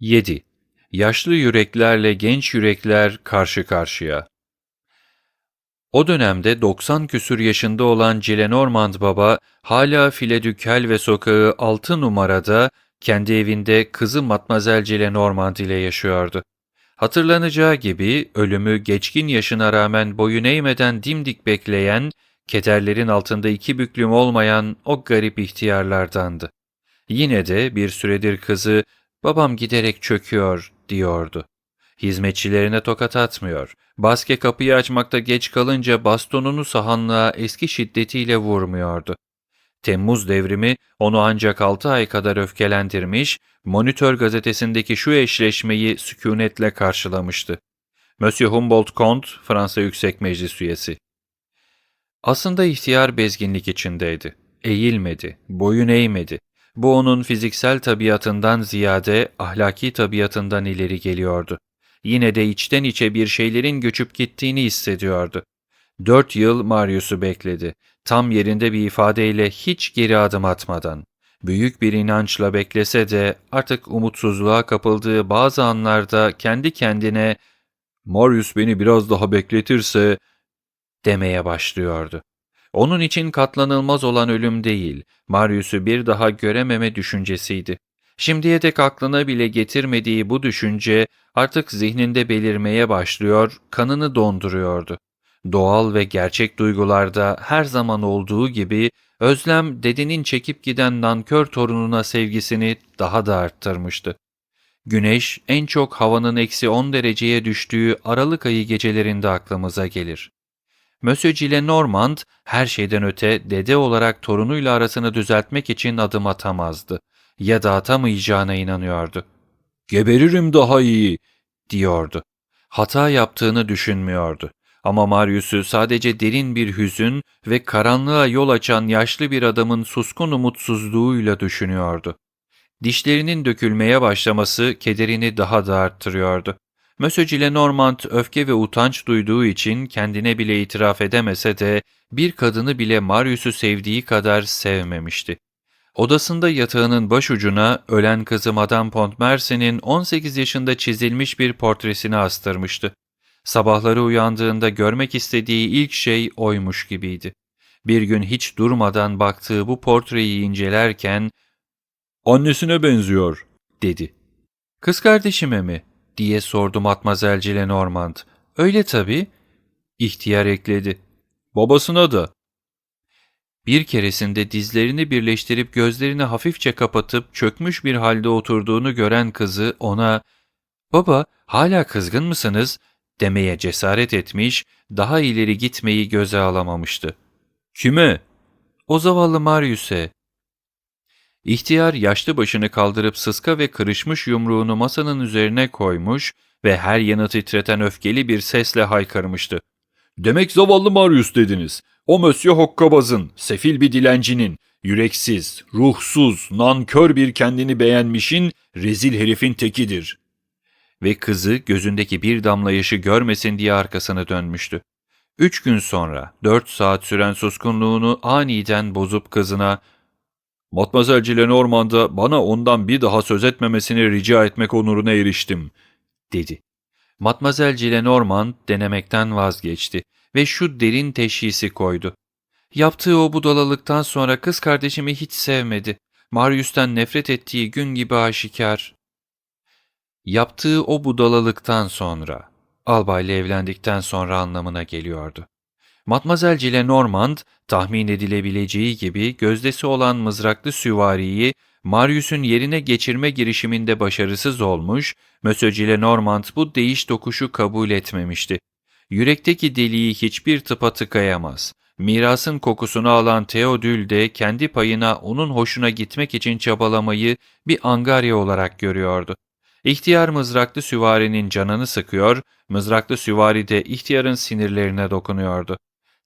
7. Yaşlı yüreklerle genç yürekler karşı karşıya. O dönemde 90 küsür yaşında olan Gillenormand baba hala Filedükel ve sokağı 6 numarada kendi evinde kızı Matmazel Gillenormand ile yaşıyordu. Hatırlanacağı gibi ölümü geçkin yaşına rağmen boyun eğmeden dimdik bekleyen, kederlerin altında iki büklüm olmayan o garip ihtiyarlardandı. Yine de bir süredir kızı babam giderek çöküyor diyordu. Hizmetçilerine tokat atmıyor. Baske kapıyı açmakta geç kalınca bastonunu sahanlığa eski şiddetiyle vurmuyordu. Temmuz devrimi onu ancak 6 ay kadar öfkelendirmiş, Monitör gazetesindeki şu eşleşmeyi sükunetle karşılamıştı. Monsieur Humboldt Comte, Fransa Yüksek Meclis üyesi. Aslında ihtiyar bezginlik içindeydi. Eğilmedi, boyun eğmedi. Bu onun fiziksel tabiatından ziyade ahlaki tabiatından ileri geliyordu. Yine de içten içe bir şeylerin göçüp gittiğini hissediyordu. Dört yıl Marius'u bekledi. Tam yerinde bir ifadeyle hiç geri adım atmadan. Büyük bir inançla beklese de artık umutsuzluğa kapıldığı bazı anlarda kendi kendine ''Marius beni biraz daha bekletirse'' demeye başlıyordu. Onun için katlanılmaz olan ölüm değil, Marius'u bir daha görememe düşüncesiydi. Şimdiye dek aklına bile getirmediği bu düşünce artık zihninde belirmeye başlıyor, kanını donduruyordu. Doğal ve gerçek duygularda her zaman olduğu gibi Özlem dedenin çekip giden nankör torununa sevgisini daha da arttırmıştı. Güneş en çok havanın eksi 10 dereceye düştüğü Aralık ayı gecelerinde aklımıza gelir. Monsieur Gillenormand her şeyden öte dede olarak torunuyla arasını düzeltmek için adım atamazdı ya da atamayacağına inanıyordu. Geberirim daha iyi diyordu. Hata yaptığını düşünmüyordu. Ama Marius'u sadece derin bir hüzün ve karanlığa yol açan yaşlı bir adamın suskun umutsuzluğuyla düşünüyordu. Dişlerinin dökülmeye başlaması kederini daha da arttırıyordu. Monsieur Gillenormand öfke ve utanç duyduğu için kendine bile itiraf edemese de bir kadını bile Marius'u sevdiği kadar sevmemişti. Odasında yatağının başucuna ölen kızı Madame Pontmercy'nin 18 yaşında çizilmiş bir portresini astırmıştı. Sabahları uyandığında görmek istediği ilk şey oymuş gibiydi. Bir gün hiç durmadan baktığı bu portreyi incelerken ''Annesine benziyor.'' dedi. ''Kız kardeşime mi?'' Diye sordu Matmazel Gillenormand. ''Öyle tabii.'' İhtiyar ekledi. ''Babasına da.'' Bir keresinde dizlerini birleştirip gözlerini hafifçe kapatıp çökmüş bir halde oturduğunu gören kızı ona ''Baba, hala kızgın mısınız?'' demeye cesaret etmiş, daha ileri gitmeyi göze alamamıştı. ''Kime?'' ''O zavallı Marius'e.'' İhtiyar yaşlı başını kaldırıp sıska ve kırışmış yumruğunu masanın üzerine koymuş ve her yanı titreten öfkeli bir sesle haykırmıştı. ''Demek zavallı Marius dediniz. O Monsieur Hokkabaz'ın, sefil bir dilencinin, yüreksiz, ruhsuz, nankör bir kendini beğenmişin, rezil herifin tekidir ve kızı gözündeki bir damla yaşı görmesin diye arkasını dönmüştü. Üç gün sonra dört saat süren suskunluğunu aniden bozup kızına ''Matmazel Gillenormand'a bana ondan bir daha söz etmemesini rica etmek onuruna eriştim.'' dedi. Matmazel Gillenormand denemekten vazgeçti ve şu derin teşhisi koydu. Yaptığı o budalalıktan sonra kız kardeşimi hiç sevmedi. Marius'tan nefret ettiği gün gibi aşikar. Yaptığı o budalalıktan sonra, albayla evlendikten sonra anlamına geliyordu. Matmazel Gillenormand, tahmin edilebileceği gibi gözdesi olan mızraklı süvariyi Marius'un yerine geçirme girişiminde başarısız olmuş, Monsieur Gillenormand bu değiş tokuşu kabul etmemişti. Yürekteki deliği hiçbir tıpa tıkayamaz. Mirasın kokusunu alan Theodül de kendi payına onun hoşuna gitmek için çabalamayı bir angarya olarak görüyordu. İhtiyar mızraklı süvarinin canını sıkıyor, mızraklı süvari de ihtiyarın sinirlerine dokunuyordu.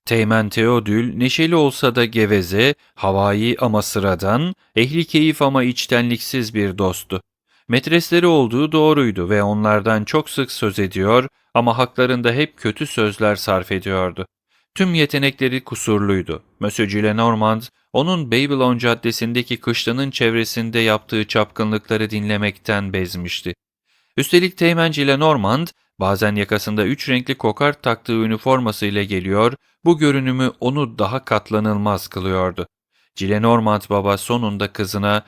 Teğmen Teodül neşeli olsa da geveze, havai ama sıradan, ehli keyif ama içtenliksiz bir dosttu. Metresleri olduğu doğruydu ve onlardan çok sık söz ediyor ama haklarında hep kötü sözler sarf ediyordu. Tüm yetenekleri kusurluydu. Monsieur Gillenormand, onun Babylon caddesindeki kışlanın çevresinde yaptığı çapkınlıkları dinlemekten bezmişti. Üstelik Teğmen Gillenormand, bazen yakasında üç renkli kokart taktığı üniformasıyla geliyor, bu görünümü onu daha katlanılmaz kılıyordu. Gillenormand baba sonunda kızına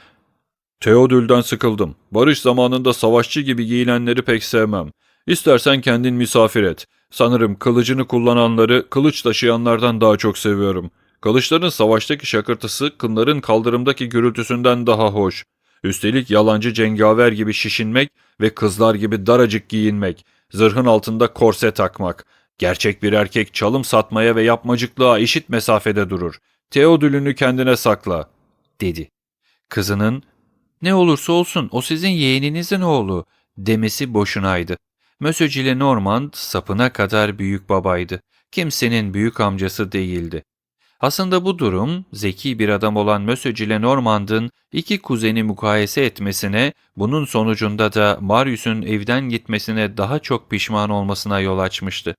Theodul'den sıkıldım. Barış zamanında savaşçı gibi giyinenleri pek sevmem. İstersen kendin misafir et. Sanırım kılıcını kullananları kılıç taşıyanlardan daha çok seviyorum. Kılıçların savaştaki şakırtısı kınların kaldırımdaki gürültüsünden daha hoş. Üstelik yalancı cengaver gibi şişinmek ve kızlar gibi daracık giyinmek, zırhın altında korse takmak. Gerçek bir erkek çalım satmaya ve yapmacıklığa eşit mesafede durur. Theodul'ünü kendine sakla, dedi. Kızının, ne olursa olsun o sizin yeğeninizin oğlu, demesi boşunaydı. Monsieur Gillenormand sapına kadar büyük babaydı. Kimsenin büyük amcası değildi. Aslında bu durum, zeki bir adam olan Monsieur Gillenormand'ın iki kuzeni mukayese etmesine, bunun sonucunda da Marius'un evden gitmesine daha çok pişman olmasına yol açmıştı.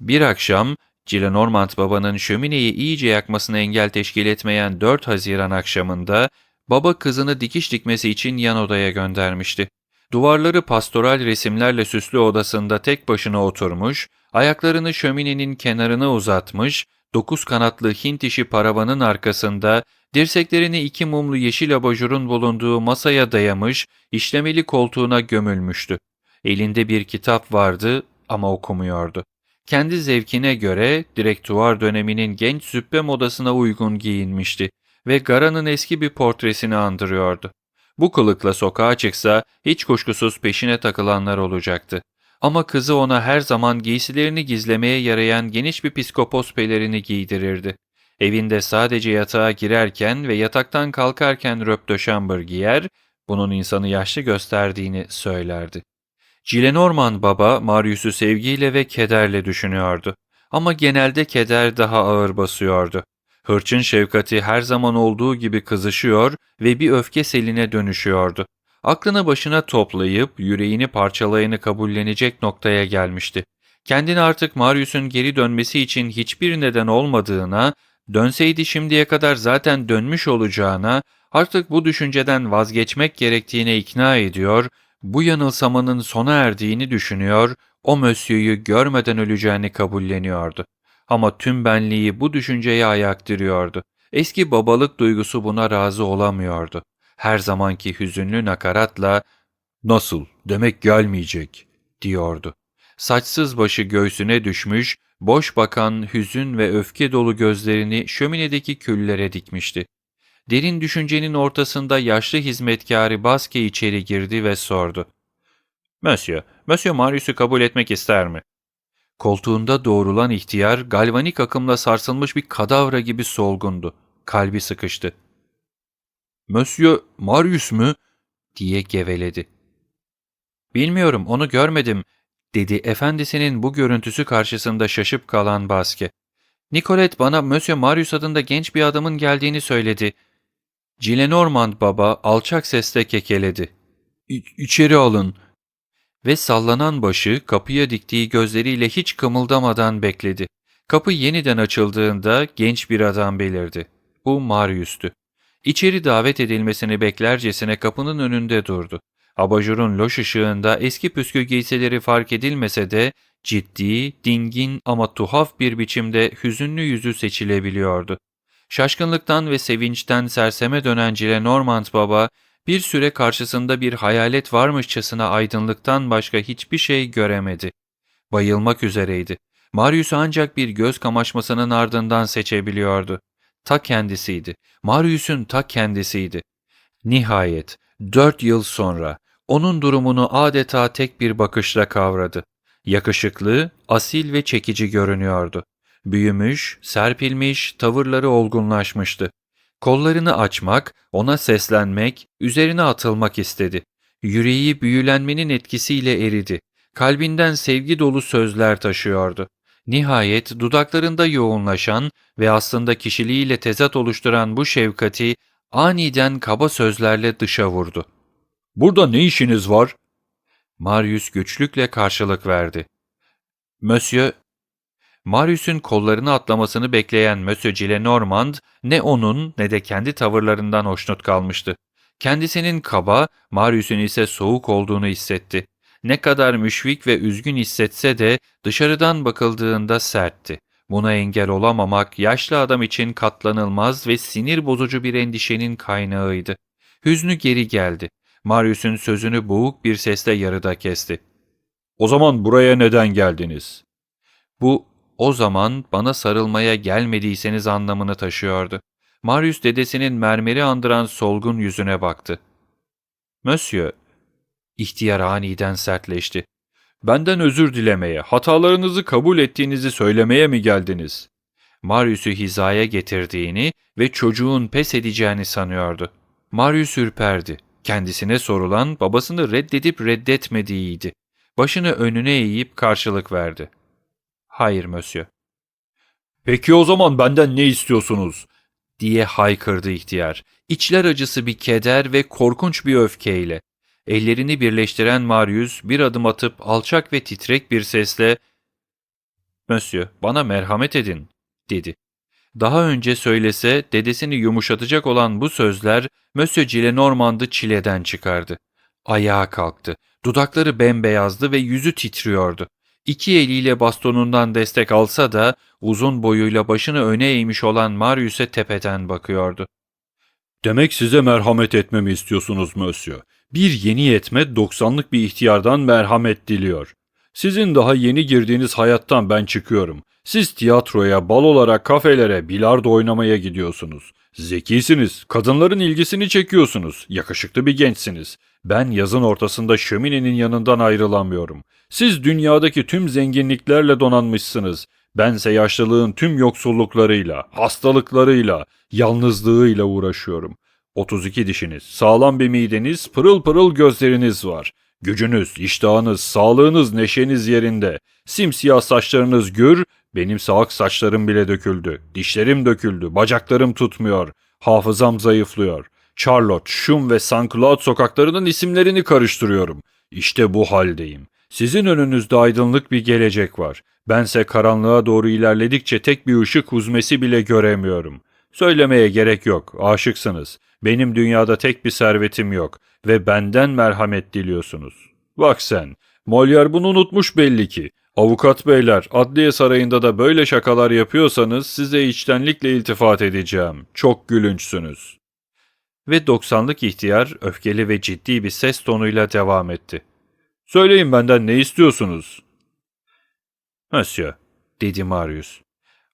Bir akşam, Gillenormand babanın şömineyi iyice yakmasına engel teşkil etmeyen 4 Haziran akşamında, baba kızını dikiş dikmesi için yan odaya göndermişti. Duvarları pastoral resimlerle süslü odasında tek başına oturmuş, ayaklarını şöminenin kenarına uzatmış, dokuz kanatlı Hint işi paravanın arkasında, dirseklerini iki mumlu yeşil abajurun bulunduğu masaya dayamış, işlemeli koltuğuna gömülmüştü. Elinde bir kitap vardı ama okumuyordu. Kendi zevkine göre direktuvar döneminin genç züppe modasına uygun giyinmişti ve Gara'nın eski bir portresini andırıyordu. Bu kılıkla sokağa çıksa hiç kuşkusuz peşine takılanlar olacaktı. Ama kızı ona her zaman giysilerini gizlemeye yarayan geniş bir piskopos pelerini giydirirdi. Evinde sadece yatağa girerken ve yataktan kalkarken röptöşambır giyer, bunun insanı yaşlı gösterdiğini söylerdi. Gillenormand baba Marius'u sevgiyle ve kederle düşünüyordu. Ama genelde keder daha ağır basıyordu. Hırçın şefkati her zaman olduğu gibi kızışıyor ve bir öfke seline dönüşüyordu. Aklını başına toplayıp yüreğini parçalayanı kabullenecek noktaya gelmişti. Kendini artık Marius'un geri dönmesi için hiçbir neden olmadığına, dönseydi şimdiye kadar zaten dönmüş olacağına, artık bu düşünceden vazgeçmek gerektiğine ikna ediyor, bu yanılsamanın sona erdiğini düşünüyor, o Mösyö'yü görmeden öleceğini kabulleniyordu. Ama tüm benliği bu düşünceye ayaktırıyordu. Eski babalık duygusu buna razı olamıyordu. Her zamanki hüzünlü nakaratla ''Nasıl, demek gelmeyecek.'' diyordu. Saçsız başı göğsüne düşmüş, boş bakan hüzün ve öfke dolu gözlerini şöminedeki küllere dikmişti. Derin düşüncenin ortasında yaşlı hizmetkarı Baske içeri girdi ve sordu. ''Monsieur, Monsieur Marius'u kabul etmek ister mi?'' Koltuğunda doğrulan ihtiyar galvanik akımla sarsılmış bir kadavra gibi solgundu. Kalbi sıkıştı. ''Monsieur Marius mu?'' diye geveledi. ''Bilmiyorum, onu görmedim.'' dedi efendisinin bu görüntüsü karşısında şaşıp kalan Baske. ''Nicolet bana Monsieur Marius adında genç bir adamın geldiğini söyledi.'' Gillenormand baba alçak sesle kekeledi. ''İçeri alın.'' Ve sallanan başı kapıya diktiği gözleriyle hiç kımıldamadan bekledi. Kapı yeniden açıldığında genç bir adam belirdi. Bu Marius'tü. İçeri davet edilmesini beklercesine kapının önünde durdu. Abajurun loş ışığında eski püskü giysileri fark edilmese de ciddi, dingin ama tuhaf bir biçimde hüzünlü yüzü seçilebiliyordu. Şaşkınlıktan ve sevinçten serseme dönen Cile Normand baba, bir süre karşısında bir hayalet varmışçasına aydınlıktan başka hiçbir şey göremedi. Bayılmak üzereydi. Marius'u ancak bir göz kamaşmasının ardından seçebiliyordu. Ta kendisiydi. Marius'un ta kendisiydi. Nihayet, dört yıl sonra onun durumunu adeta tek bir bakışla kavradı. Yakışıklı, asil ve çekici görünüyordu. Büyümüş, serpilmiş, tavırları olgunlaşmıştı. Kollarını açmak, ona seslenmek, üzerine atılmak istedi. Yüreği büyülenmenin etkisiyle eridi. Kalbinden sevgi dolu sözler taşıyordu. Nihayet dudaklarında yoğunlaşan ve aslında kişiliğiyle tezat oluşturan bu şefkati aniden kaba sözlerle dışa vurdu. ''Burada ne işiniz var?'' Marius güçlükle karşılık verdi. ''Monsieur, Marius'un kollarını atlamasını bekleyen Monsieur Gillenormand ne onun ne de kendi tavırlarından hoşnut kalmıştı. Kendisinin kaba, Marius'un ise soğuk olduğunu hissetti. Ne kadar müşfik ve üzgün hissetse de dışarıdan bakıldığında sertti. Buna engel olamamak yaşlı adam için katlanılmaz ve sinir bozucu bir endişenin kaynağıydı. Hüznü geri geldi. Marius'un sözünü boğuk bir sesle yarıda kesti. O zaman buraya neden geldiniz? Bu o zaman bana sarılmaya gelmediyseniz anlamını taşıyordu. Marius dedesinin mermeri andıran solgun yüzüne baktı. Monsieur, ihtiyar aniden sertleşti. Benden özür dilemeye, hatalarınızı kabul ettiğinizi söylemeye mi geldiniz? Marius'u hizaya getirdiğini ve çocuğun pes edeceğini sanıyordu. Marius ürperdi. Kendisine sorulan babasını reddedip reddetmediğiydi. Başını önüne eğip karşılık verdi. Hayır monsieur. Peki o zaman benden ne istiyorsunuz? diye haykırdı ihtiyar. İçler acısı bir keder ve korkunç bir öfkeyle. Ellerini birleştiren Marius bir adım atıp alçak ve titrek bir sesle ''Monsieur, bana merhamet edin.'' dedi. Daha önce söylese dedesini yumuşatacak olan bu sözler Monsieur Gillenormand'ı çileden çıkardı. Ayağa kalktı. Dudakları bembeyazdı ve yüzü titriyordu. İki eliyle bastonundan destek alsa da uzun boyuyla başını öne eğmiş olan Marius'e tepeden bakıyordu. Demek size merhamet etmemi istiyorsunuz Monsieur. Bir yeni yetme doksanlık bir ihtiyardan merhamet diliyor. Sizin daha yeni girdiğiniz hayattan ben çıkıyorum. Siz tiyatroya, balolara, kafelere, bilardo oynamaya gidiyorsunuz. Zekisiniz, kadınların ilgisini çekiyorsunuz, yakışıklı bir gençsiniz. Ben yazın ortasında şöminenin yanından ayrılamıyorum. Siz dünyadaki tüm zenginliklerle donanmışsınız. Bense yaşlılığın tüm yoksulluklarıyla, hastalıklarıyla, yalnızlığıyla uğraşıyorum. 32 dişiniz, sağlam bir mideniz, pırıl pırıl gözleriniz var. Gücünüz, iştahınız, sağlığınız, neşeniz yerinde. Simsiyah saçlarınız gür, benim sağak saçlarım bile döküldü. Dişlerim döküldü, bacaklarım tutmuyor. Hafızam zayıflıyor. Charlotte, Şum ve St. Cloud sokaklarının isimlerini karıştırıyorum. İşte bu haldeyim. Sizin önünüzde aydınlık bir gelecek var. Bense karanlığa doğru ilerledikçe tek bir ışık huzmesi bile göremiyorum. Söylemeye gerek yok, aşıksınız. Benim dünyada tek bir servetim yok ve benden merhamet diliyorsunuz. Bak sen, Molière bunu unutmuş belli ki. Avukat beyler, adliye sarayında da böyle şakalar yapıyorsanız size içtenlikle iltifat edeceğim. Çok gülünçsünüz. Ve doksanlık ihtiyar öfkeli ve ciddi bir ses tonuyla devam etti. Söyleyin benden ne istiyorsunuz? Monsieur, dedi Marius.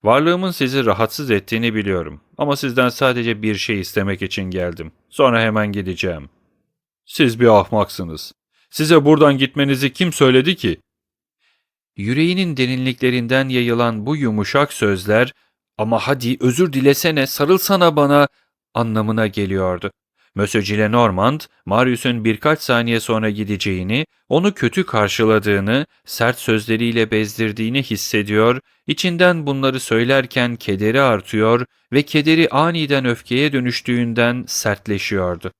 Varlığımın sizi rahatsız ettiğini biliyorum ama sizden sadece bir şey istemek için geldim. Sonra hemen gideceğim. Siz bir ahmaksınız. Size buradan gitmenizi kim söyledi ki? Yüreğinin derinliklerinden yayılan bu yumuşak sözler ama hadi özür dilesene sarılsana bana anlamına geliyordu. Monsieur Gillenormand, Marius'un birkaç saniye sonra gideceğini, onu kötü karşıladığını, sert sözleriyle bezdirdiğini hissediyor, içinden bunları söylerken kederi artıyor ve kederi aniden öfkeye dönüştüğünden sertleşiyordu.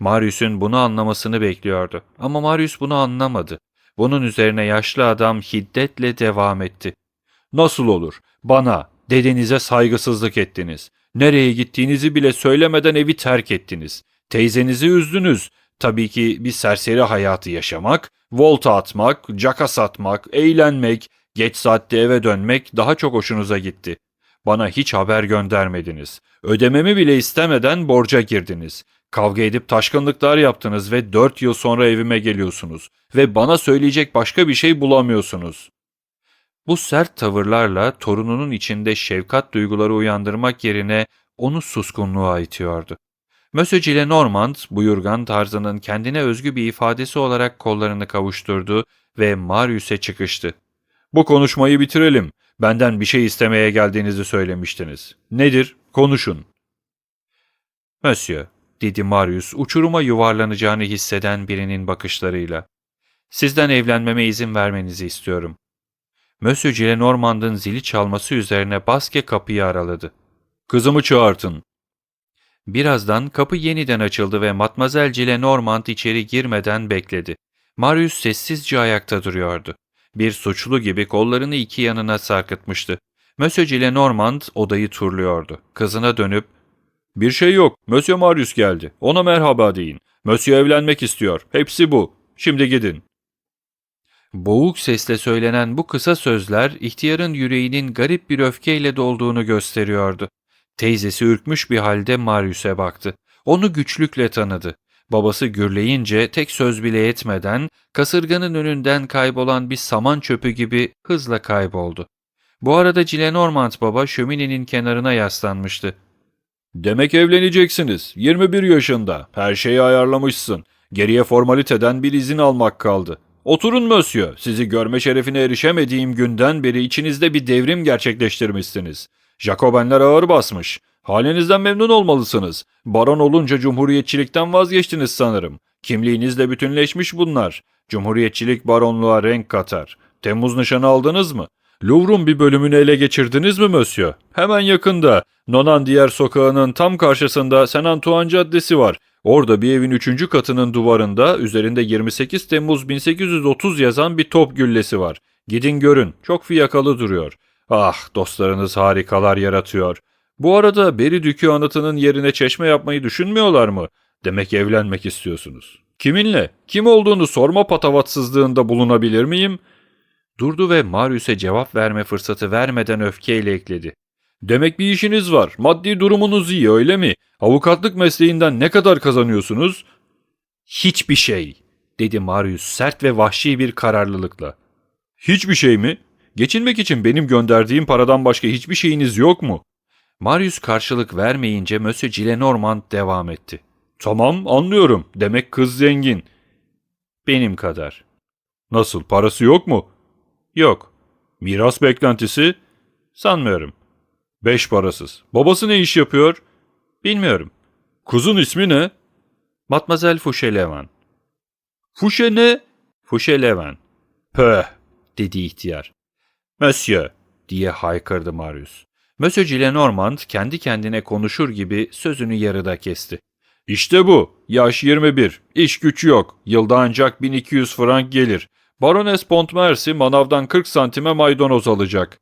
Marius'un bunu anlamasını bekliyordu ama Marius bunu anlamadı. Bunun üzerine yaşlı adam hiddetle devam etti. Nasıl olur? Bana, dedenize saygısızlık ettiniz. Nereye gittiğinizi bile söylemeden evi terk ettiniz. Teyzenizi üzdünüz. Tabii ki bir serseri hayatı yaşamak, volta atmak, caka satmak, eğlenmek, geç saatte eve dönmek daha çok hoşunuza gitti. Bana hiç haber göndermediniz. Ödememi bile istemeden borca girdiniz. Kavga edip taşkınlıklar yaptınız ve dört yıl sonra evime geliyorsunuz ve bana söyleyecek başka bir şey bulamıyorsunuz. Bu sert tavırlarla torununun içinde şefkat duyguları uyandırmak yerine onu suskunluğa itiyordu. Monsieur Gillenormand, buyurgan tarzının kendine özgü bir ifadesi olarak kollarını kavuşturdu ve Marius'e çıkıştı. ''Bu konuşmayı bitirelim. Benden bir şey istemeye geldiğinizi söylemiştiniz. Nedir? Konuşun.'' ''Monsieur'' dedi Marius uçuruma yuvarlanacağını hisseden birinin bakışlarıyla. ''Sizden evlenmeme izin vermenizi istiyorum.'' Monsieur Gillenormand'ın zili çalması üzerine Baske kapıyı araladı. ''Kızımı çağırtın.'' Birazdan kapı yeniden açıldı ve Matmazel Gillenormand içeri girmeden bekledi. Marius sessizce ayakta duruyordu. Bir suçlu gibi kollarını iki yanına sarkıtmıştı. Monsieur Gillenormand odayı turluyordu. Kızına dönüp, ''Bir şey yok, Monsieur Marius geldi. Ona merhaba deyin. Monsieur evlenmek istiyor. Hepsi bu. Şimdi gidin.'' Boğuk sesle söylenen bu kısa sözler ihtiyarın yüreğinin garip bir öfkeyle dolduğunu gösteriyordu. Teyzesi ürkmüş bir halde Marius'e baktı. Onu güçlükle tanıdı. Babası gürleyince tek söz bile etmeden kasırganın önünden kaybolan bir saman çöpü gibi hızla kayboldu. Bu arada Gillenormand baba şöminenin kenarına yaslanmıştı. Demek evleneceksiniz. 21 yaşında. Her şeyi ayarlamışsın. Geriye formaliteden bir izin almak kaldı. Oturun Mösyö. Sizi görme şerefine erişemediğim günden beri içinizde bir devrim gerçekleştirmişsiniz. Jacobenler ağır basmış. Halinizden memnun olmalısınız. Baron olunca cumhuriyetçilikten vazgeçtiniz sanırım. Kimliğinizle bütünleşmiş bunlar. Cumhuriyetçilik baronluğa renk katar. Temmuz nişanı aldınız mı? Louvre'un bir bölümünü ele geçirdiniz mi Mösyö? Hemen yakında. Nonan diğer sokağının tam karşısında Saint Antoine Caddesi var. Orada bir evin üçüncü katının duvarında üzerinde 28 Temmuz 1830 yazan bir top güllesi var. Gidin görün. Çok fiyakalı duruyor. Ah dostlarınız harikalar yaratıyor. Bu arada Beri Dükü anıtının yerine çeşme yapmayı düşünmüyorlar mı? Demek evlenmek istiyorsunuz. Kiminle? Kim olduğunu sorma patavatsızlığında bulunabilir miyim? Durdu ve Marius'e cevap verme fırsatı vermeden öfkeyle ekledi. Demek bir işiniz var. Maddi durumunuz iyi öyle mi? Avukatlık mesleğinden ne kadar kazanıyorsunuz? Hiçbir şey, dedi Marius sert ve vahşi bir kararlılıkla. Hiçbir şey mi? Geçinmek için benim gönderdiğim paradan başka hiçbir şeyiniz yok mu? Marius karşılık vermeyince Monsieur Gillenormand devam etti. Tamam anlıyorum. Demek kız zengin. Benim kadar. Nasıl parası yok mu? Yok. Miras beklentisi? Sanmıyorum. Beş parasız. Babası ne iş yapıyor? Bilmiyorum. Kuzun ismi ne? Matmazel Fouchelevent. Fouché ne? Fouchelevent. Pöh, dedi ihtiyar. Monsieur, diye haykırdı Marius. Monsieur Gillenormand kendi kendine konuşur gibi sözünü yarıda kesti. İşte bu. Yaş 21. İş güç yok. Yılda ancak 1200 frank gelir. Barones Pontmercy manavdan 40 santime maydanoz alacak.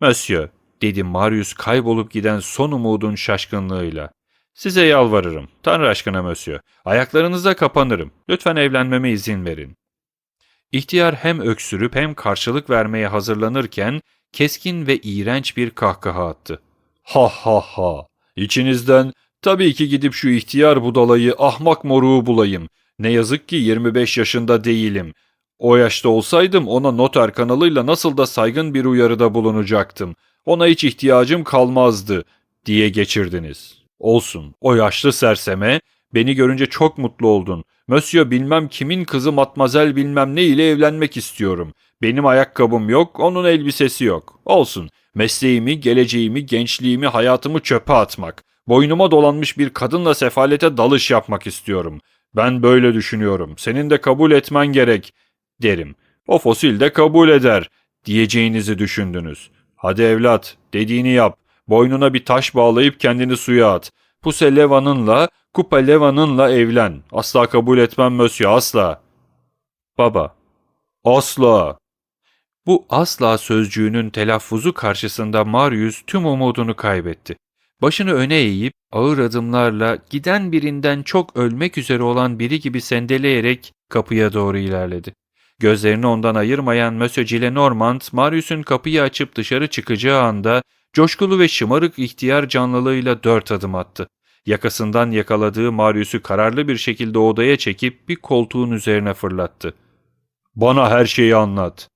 Monsieur, dedi Marius kaybolup giden son umudun şaşkınlığıyla. Size yalvarırım. Tanrı aşkına Monsieur. Ayaklarınıza kapanırım. Lütfen evlenmeme izin verin. İhtiyar hem öksürüp hem karşılık vermeye hazırlanırken keskin ve iğrenç bir kahkaha attı. Ha ha ha. İçinizden tabii ki gidip şu ihtiyar budalayı ahmak moruğu bulayım. Ne yazık ki 25 yaşında değilim. O yaşta olsaydım ona noter kanalıyla nasıl da saygın bir uyarıda bulunacaktım. Ona hiç ihtiyacım kalmazdı diye geçirdiniz. Olsun. O yaşlı serseme beni görünce çok mutlu oldun. Monsieur bilmem kimin kızı matmazel bilmem ne ile evlenmek istiyorum. Benim ayakkabım yok, onun elbisesi yok. Olsun. Mesleğimi, geleceğimi, gençliğimi, hayatımı çöpe atmak. Boynuma dolanmış bir kadınla sefalete dalış yapmak istiyorum. Ben böyle düşünüyorum. Senin de kabul etmen gerek, derim. O fosil de kabul eder, diyeceğinizi düşündünüz. Hadi evlat, dediğini yap. Boynuna bir taş bağlayıp kendini suya at. Puse Levan'ınla, Kupa Levan'ınla evlen. Asla kabul etmem Mösyö, asla. Baba, asla. Bu asla sözcüğünün telaffuzu karşısında Marius tüm umudunu kaybetti. Başını öne eğip ağır adımlarla giden birinden çok ölmek üzere olan biri gibi sendeleyerek kapıya doğru ilerledi. Gözlerini ondan ayırmayan Monsieur Gillenormand, Marius'un kapıyı açıp dışarı çıkacağı anda coşkulu ve şımarık ihtiyar canlılığıyla dört adım attı. Yakasından yakaladığı Marius'u kararlı bir şekilde odaya çekip bir koltuğun üzerine fırlattı. ''Bana her şeyi anlat.''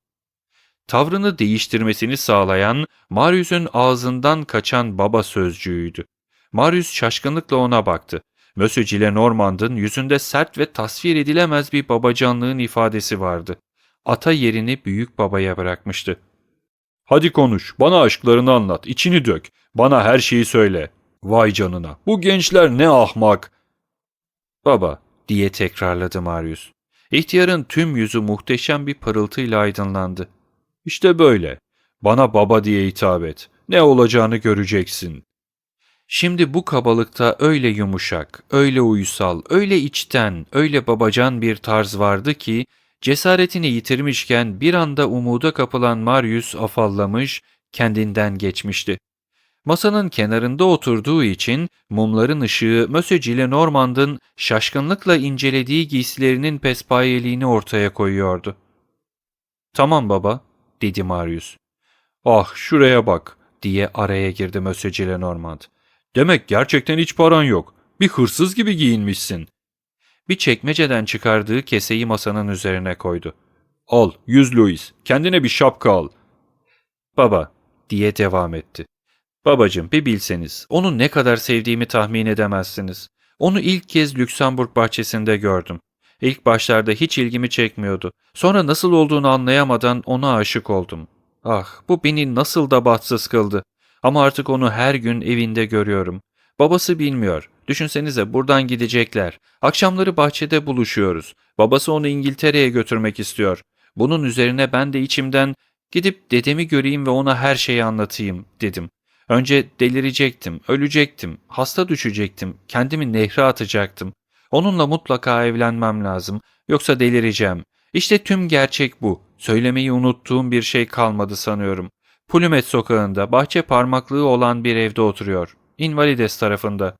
Tavrını değiştirmesini sağlayan Marius'un ağzından kaçan baba sözcüğüydü. Marius şaşkınlıkla ona baktı. Monsieur Gillenormand'ın yüzünde sert ve tasvir edilemez bir babacanlığın ifadesi vardı. Ata yerini büyük babaya bırakmıştı. Hadi konuş, bana aşklarını anlat, içini dök, bana her şeyi söyle. Vay canına, bu gençler ne ahmak. Baba, diye tekrarladı Marius. İhtiyarın tüm yüzü muhteşem bir parıltıyla aydınlandı. İşte böyle. Bana baba diye hitap et. Ne olacağını göreceksin. Şimdi bu kabalıkta öyle yumuşak, öyle uysal, öyle içten, öyle babacan bir tarz vardı ki Cesaretini yitirmişken bir anda umuda kapılan Marius afallamış, kendinden geçmişti. Masanın kenarında oturduğu için mumların ışığı Monsieur Gillenormand'ın şaşkınlıkla incelediği giysilerinin pespayeliğini ortaya koyuyordu. ''Tamam baba.'' dedi Marius. ''Ah şuraya bak.'' diye araya girdi Monsieur Gillenormand. ''Demek gerçekten hiç paran yok. Bir hırsız gibi giyinmişsin.'' Bir çekmeceden çıkardığı keseyi masanın üzerine koydu. ''Al, yüz Louis. Kendine bir şapka al.'' ''Baba.'' diye devam etti. Babacım bir bilseniz, onu ne kadar sevdiğimi tahmin edemezsiniz. Onu ilk kez Lüksemburg bahçesinde gördüm. İlk başlarda hiç ilgimi çekmiyordu. Sonra nasıl olduğunu anlayamadan ona aşık oldum. Ah, bu beni nasıl da bahtsız kıldı. Ama artık onu her gün evinde görüyorum. Babası bilmiyor. Düşünsenize buradan gidecekler. Akşamları bahçede buluşuyoruz. Babası onu İngiltere'ye götürmek istiyor. Bunun üzerine ben de içimden gidip dedemi göreyim ve ona her şeyi anlatayım dedim. Önce delirecektim, ölecektim, hasta düşecektim, kendimi nehre atacaktım. Onunla mutlaka evlenmem lazım, yoksa delireceğim. İşte tüm gerçek bu. Söylemeyi unuttuğum bir şey kalmadı sanıyorum. Pulumet sokağında bahçe parmaklığı olan bir evde oturuyor. Invalides tarafında.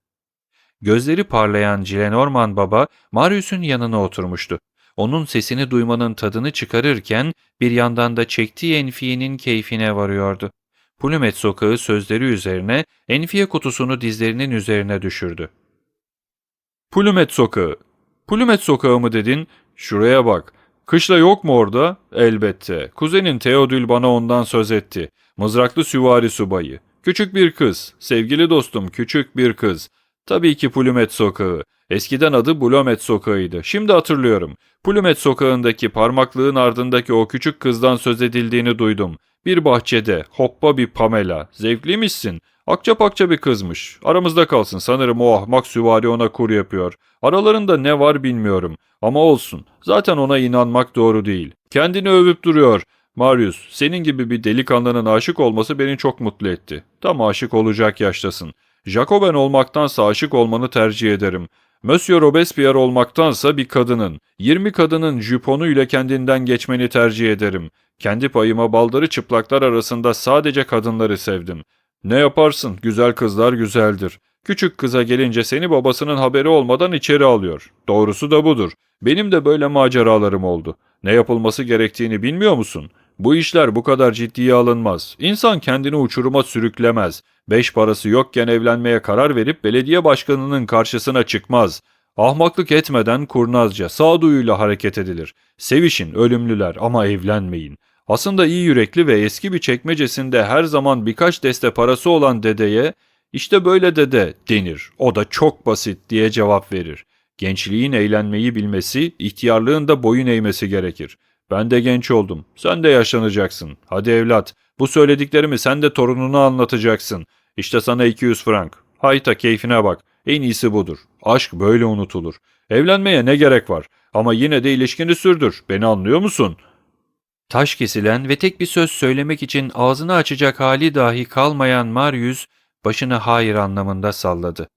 Gözleri parlayan Cilenorman baba Marius'un yanına oturmuştu. Onun sesini duymanın tadını çıkarırken bir yandan da çektiği enfiyenin keyfine varıyordu. Pulumet sokağı sözleri üzerine enfiye kutusunu dizlerinin üzerine düşürdü. Pulumet sokağı. Pulumet sokağı mı dedin? Şuraya bak. Kışla yok mu orada? Elbette. Kuzenin Theodül bana ondan söz etti. Mızraklı süvari subayı. Küçük bir kız. Sevgili dostum küçük bir kız. Tabii ki Pulumet sokağı. Eskiden adı Bulumet sokağıydı. Şimdi hatırlıyorum. Pulumet sokağındaki parmaklığın ardındaki o küçük kızdan söz edildiğini duydum. Bir bahçede, hoppa bir Pamela. Zevkliymişsin. Akça pakça bir kızmış. Aramızda kalsın sanırım o ahmak süvari ona kur yapıyor. Aralarında ne var bilmiyorum. Ama olsun. Zaten ona inanmak doğru değil. Kendini övüp duruyor. Marius, senin gibi bir delikanlının aşık olması beni çok mutlu etti. Tam aşık olacak yaştasın. Jacoben olmaktansa aşık olmanı tercih ederim. Monsieur Robespierre olmaktansa bir kadının, 20 kadının juponu ile kendinden geçmeni tercih ederim. Kendi payıma baldarı çıplaklar arasında sadece kadınları sevdim. Ne yaparsın, güzel kızlar güzeldir. Küçük kıza gelince seni babasının haberi olmadan içeri alıyor. Doğrusu da budur. Benim de böyle maceralarım oldu. Ne yapılması gerektiğini bilmiyor musun? Bu işler bu kadar ciddiye alınmaz. İnsan kendini uçuruma sürüklemez. Beş parası yokken evlenmeye karar verip belediye başkanının karşısına çıkmaz. Ahmaklık etmeden kurnazca, sağduyuyla hareket edilir. Sevişin ölümlüler ama evlenmeyin. Aslında iyi yürekli ve eski bir çekmecesinde her zaman birkaç deste parası olan dedeye işte böyle dede denir. O da çok basit diye cevap verir. Gençliğin eğlenmeyi bilmesi, ihtiyarlığın da boyun eğmesi gerekir. Ben de genç oldum. Sen de yaşlanacaksın. Hadi evlat. Bu söylediklerimi sen de torununa anlatacaksın. İşte sana 200 frank. Hayta keyfine bak. En iyisi budur. Aşk böyle unutulur. Evlenmeye ne gerek var? Ama yine de ilişkini sürdür. Beni anlıyor musun? Taş kesilen ve tek bir söz söylemek için ağzını açacak hali dahi kalmayan Marius, başını hayır anlamında salladı.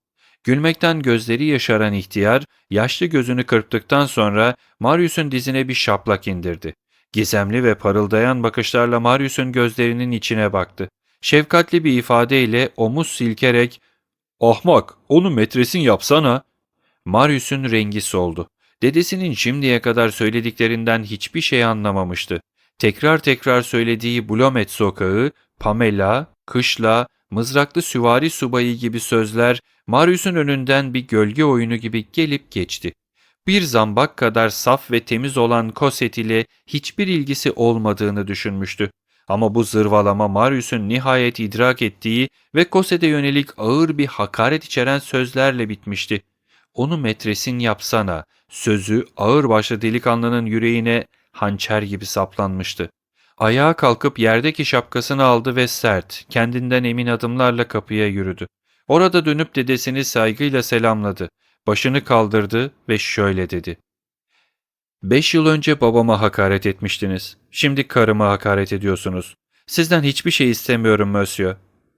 Gülmekten gözleri yaşaran ihtiyar, yaşlı gözünü kırptıktan sonra Marius'un dizine bir şaplak indirdi. Gizemli ve parıldayan bakışlarla Marius'un gözlerinin içine baktı. Şefkatli bir ifadeyle omuz silkerek ''Ahmak, onu metresin yapsana.'' Marius'un rengi soldu. Dedesinin şimdiye kadar söylediklerinden hiçbir şey anlamamıştı. Tekrar tekrar söylediği Blomet sokağı, Pamela, kışla, mızraklı süvari subayı gibi sözler Marius'un önünden bir gölge oyunu gibi gelip geçti. Bir zambak kadar saf ve temiz olan Koset ile hiçbir ilgisi olmadığını düşünmüştü. Ama bu zırvalama Marius'un nihayet idrak ettiği ve Koset'e yönelik ağır bir hakaret içeren sözlerle bitmişti. Onu metresin yapsana, sözü ağır başlı delikanlının yüreğine hançer gibi saplanmıştı. Ayağa kalkıp yerdeki şapkasını aldı ve sert, kendinden emin adımlarla kapıya yürüdü. Orada dönüp dedesini saygıyla selamladı. Başını kaldırdı ve şöyle dedi. Beş yıl önce babama hakaret etmiştiniz. Şimdi karıma hakaret ediyorsunuz. Sizden hiçbir şey istemiyorum Monsieur.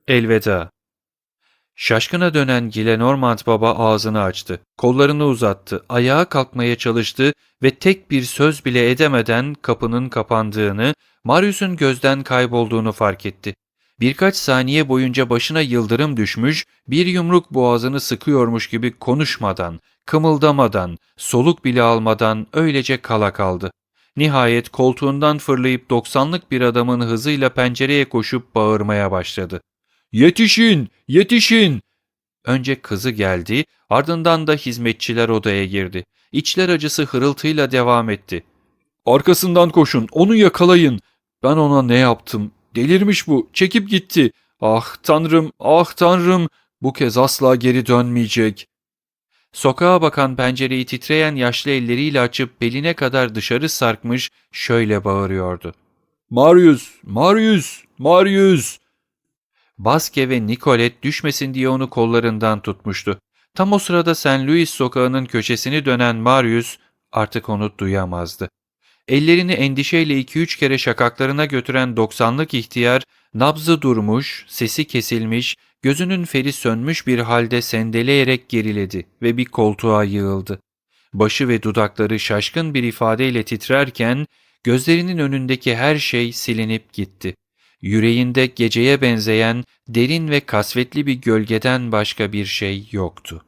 Elveda. Şaşkına dönen Gillenormand baba ağzını açtı. Kollarını uzattı, ayağa kalkmaya çalıştı ve tek bir söz bile edemeden kapının kapandığını, Marius'un gözden kaybolduğunu fark etti. Birkaç saniye boyunca başına yıldırım düşmüş, bir yumruk boğazını sıkıyormuş gibi konuşmadan, kımıldamadan, soluk bile almadan öylece kala kaldı. Nihayet koltuğundan fırlayıp 90'lık bir adamın hızıyla pencereye koşup bağırmaya başladı. Yetişin! Yetişin! Önce kızı geldi, ardından da hizmetçiler odaya girdi. İçler acısı hırıltıyla devam etti. Arkasından koşun, onu yakalayın. Ben ona ne yaptım? Delirmiş bu, çekip gitti. Ah tanrım, ah tanrım, bu kez asla geri dönmeyecek. Sokağa bakan pencereyi titreyen yaşlı elleriyle açıp beline kadar dışarı sarkmış şöyle bağırıyordu. Marius, Marius, Marius! Baske ve Nicolet düşmesin diye onu kollarından tutmuştu. Tam o sırada St. Louis sokağının köşesini dönen Marius artık onu duyamazdı. Ellerini endişeyle iki üç kere şakaklarına götüren doksanlık ihtiyar, nabzı durmuş, sesi kesilmiş, gözünün feri sönmüş bir halde sendeleyerek geriledi ve bir koltuğa yığıldı. Başı ve dudakları şaşkın bir ifadeyle titrerken, gözlerinin önündeki her şey silinip gitti. Yüreğinde geceye benzeyen derin ve kasvetli bir gölgeden başka bir şey yoktu.